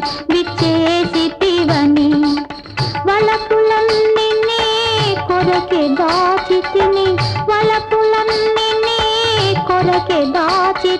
విచ్చేసివని విచ్చేసితివని వలపులన్నీ నీ కొరకే దాచి తిని వలపులన్నీ నీ కొరకే దాచి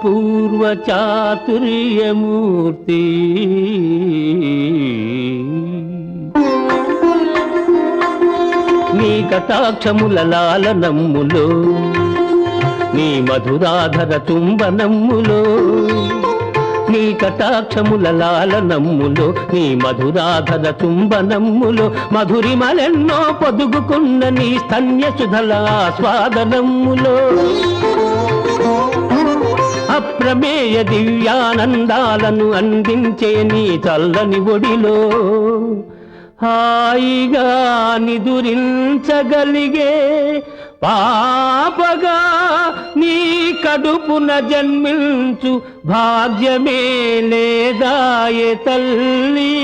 అపూర్వ చాతుర్యమూర్తి నీ కటాక్షముల లాలనమ్ములో నీ మధురాధర తుంబనమ్ములో నీ కటాక్షముల లాలనమ్ములో నీ మధురాధర తుంబనమ్ములో మధురిమలెన్నో పొదుగుకున్న నీ స్తన్య సుధల స్వాదనమ్ములో అప్రమేయ దివ్యానందాలను అందించే నీ చల్లని ఒడిలో. హాయిగా నిదురించగలిగే పాపగా నీ కడుపున జన్మించు భాగ్యమే లేదాయే తల్లి?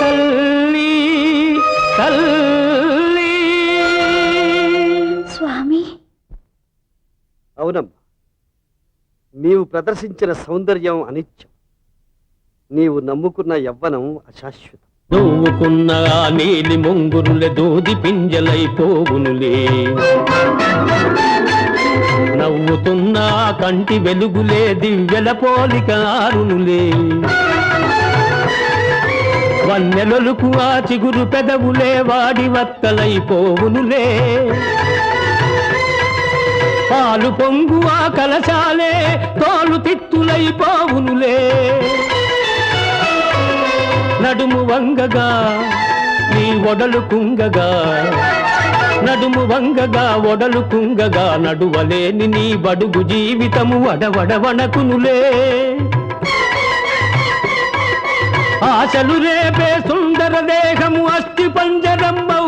తల్లి తల్లి. స్వామి. అవునమ్మా. నీవు ప్రదర్శించిన సౌందర్యం అనిత్యం. నీవు నమ్ముకున్న యవ్వనం అశాశ్వతం. దూవుకున్న నీలి ముంగురులే దూది పింజలైపోవునులే నవ్వుతున్న కంటి వెలుగులే దివ్యల పోలిక ఆరునులే. వన్నెలొలుకు ఆ చిగురు పెదవులే వాడి వత్తలైపోవునులే పాలు పొంగు ఆ కలశాలే తోలు తిత్తులైపోవునులే. నడుము వంగగా నీ ఒడలు కుంగగా. నడుము వంగగా ఒడలు కుంగగా నడువలేని నీ బడుగు జీవితము వడవడవణకునులే ఆశలు రేపే సుందర దేహము అస్థి పంజరంబౌ